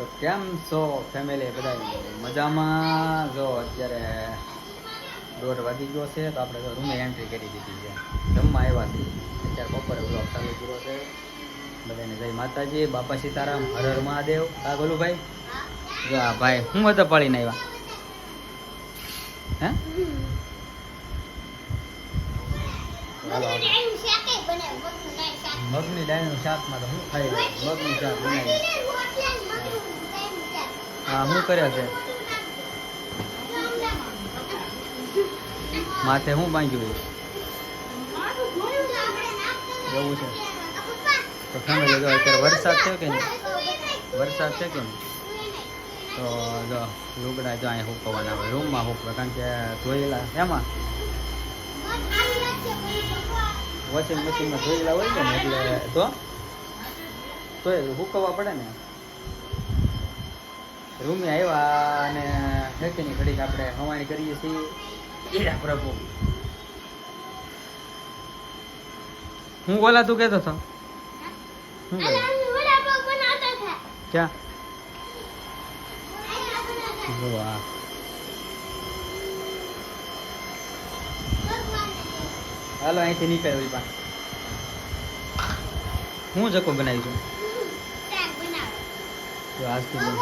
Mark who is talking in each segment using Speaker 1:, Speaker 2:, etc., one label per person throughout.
Speaker 1: તો કેમ છો ફેમિલી બધા મજામાં? જો અત્યારે દોઢ વાગી ગયો છે, તો આપણે રૂમે એન્ટ્રી કરી દીધી છે. જમવા આવ્યા છીએ. અત્યારે બપોરે બ્લોગ ચાલુ કર્યો છે. બધાને જય માતાજી, બાપા સીતારામ, હર હર મહાદેવ. આ બોલું ભાઈ જો, ભાઈ, હું હતો પાડીને આવ્યા? હે. મગની દાળનું શાકમાં તો હું ખાઈ મગનું શાક બનાવી. હા શું કર્યા છે? માથે શું બાંધ્યું એવું છે. તો ફેમિલી જો અત્યારે વરસાદ છે કે નહીં? વરસાદ છે કે નહીં? તો જો લુગડા જો અહીં હુકવાના હોય રૂમમાં હુકવા કારણ કે ધોયેલા. એમાં? વોશિંગ મશીનમાં ધોયેલા હોય છે ને એટલે તો તો હુકવવા પડે ને. રૂમે આવ્યા અને હેકીની ઘડીક આપણે હવાણી કરીએ છીએ. એરા પ્રભુ. હું બોલા તું કહેતો હતો? હું ક્યાં જો આ હાલો, અહીંથી નીકળે પણ હું જકો બનાવી છું? તો બન-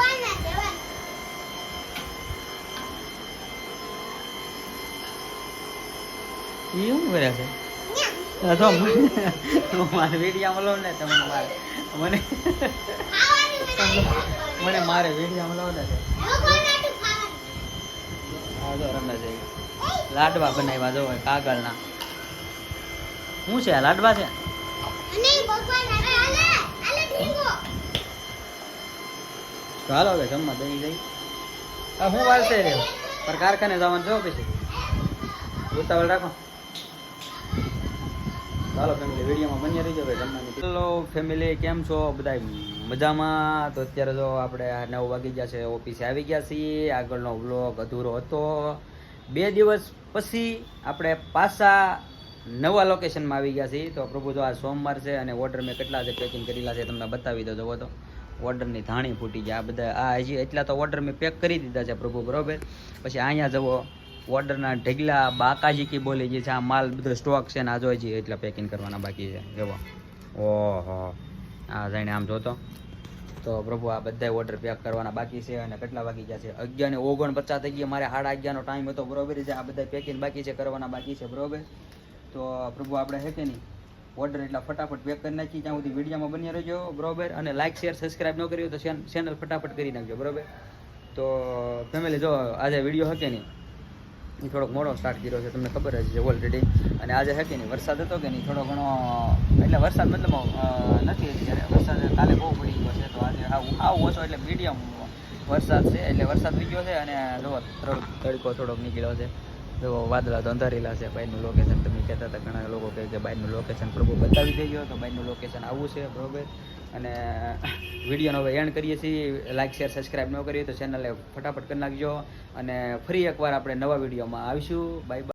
Speaker 1: શું કર્યા છે? મારે વિડીયામાં લઉં ને તમને મારે મને મને મારે વિડીયામાં લઉં ને તો. રમે છે. લાડવા બનાવ્યા જો કાગળના. શું છે લાડવા છે? ચાલો હવે જમવા દઈ જઈ આ હું વાલશે રે પર કારખાને જવાનું જો પછી. ઉતાવળ રાખો. ચાલો ફેમિલી વિડીયોમાં બની રહીજો ભાઈ જમવાની. હેલો ફેમિલી કેમ છો? બધા મજામાં? તો અત્યારે જો આપણે આ નવ વાગી ગયા છે ઓફિસે આવી ગયા છીએ. આગળનો વ્લોગ અધૂરો હતો. બે દિવસ પછી આપણે પાછા નવા લોકેશનમાં આવી ગયા છીએ. તો પ્રભુ જો આ સોમવાર છે અને ઓર્ડર મેં કેટલા છે પેકિંગ કરેલા છે તમને બતાવી દો જવો તો ઓર્ડરની ધાણી ફૂટી ગયા. આ બધા આ હજી એટલા તો ઓર્ડર મેં પેક કરી દીધા છે પ્રભુ, બરાબર? પછી અહીંયા જવો ઓર્ડરના ઢગલા બાકાજી કી બોલી જે છે. આ માલ બધો સ્ટોક છે ને આ જોઈ છે એટલા પેકિંગ કરવાના બાકી છે. જવો ઓહો. આ જઈને આમ જોતો. તો પ્રભુ આ બધા ઓર્ડર પેક કરવાના બાકી છે અને કેટલા વાગી ગયા છે? અગિયાર ને ઓગણ પચાસ થઈ ગયા. મારે સાડા અગિયારનો ટાઈમ હતો, બરોબર? છે આ બધા પેકિંગ બાકી છે, કરવાના બાકી છે, બરોબર? તો પ્રભુ આપણે હે કે નહીં? ઓર્ડર એટલા ફટાફટ પેક કરી નાખી, ત્યાં સુધી વિડીયોમાં બની રહેજો, બરોબર? અને લાઇક શેર સબસ્ક્રાઇબ ન કર્યું તો ચેનલ ફટાફટ કરી નાખજો, બરોબર? તો ફેમિલી જો આજે વીડિયો હકે નહીં? એ થોડોક મોડો સ્ટાર્ટ કર્યો છે, તમને ખબર જ છે ઓલરેડી અને આજે હે નહીં? વરસાદ હતો કે નહીં? થોડો ઘણો, એટલે વરસાદ મતલબ નથી અત્યારે. વરસાદ કાલે બહુ પડી ગયો છે, તો આજે આવું આવું ઓછો એટલે મીડિયમ વરસાદ છે, એટલે વરસાદ થઈ ગયો છે અને જો તડકો થોડોક નીકળ્યો છે. જો વાદળા તો અંધારેલા છે બાઈનું લોકેશન તમે કહેતા હતા, ઘણા લોકો કહે કે બાઈકનું લોકેશન પ્રભુ બતાવી દેજો, તો બાઈનું લોકેશન આવું છે, બરોબર? અને વિડીયોનો હવે એન્ડ કરીએ છીએ. લાઇક શેર સબસ્ક્રાઈબ ન કરીએ તો ચેનલને ફટાફટ કરી નાખજો. અને ફરી એકવાર આપણે નવા વિડીયોમાં આવીશું. Bye bye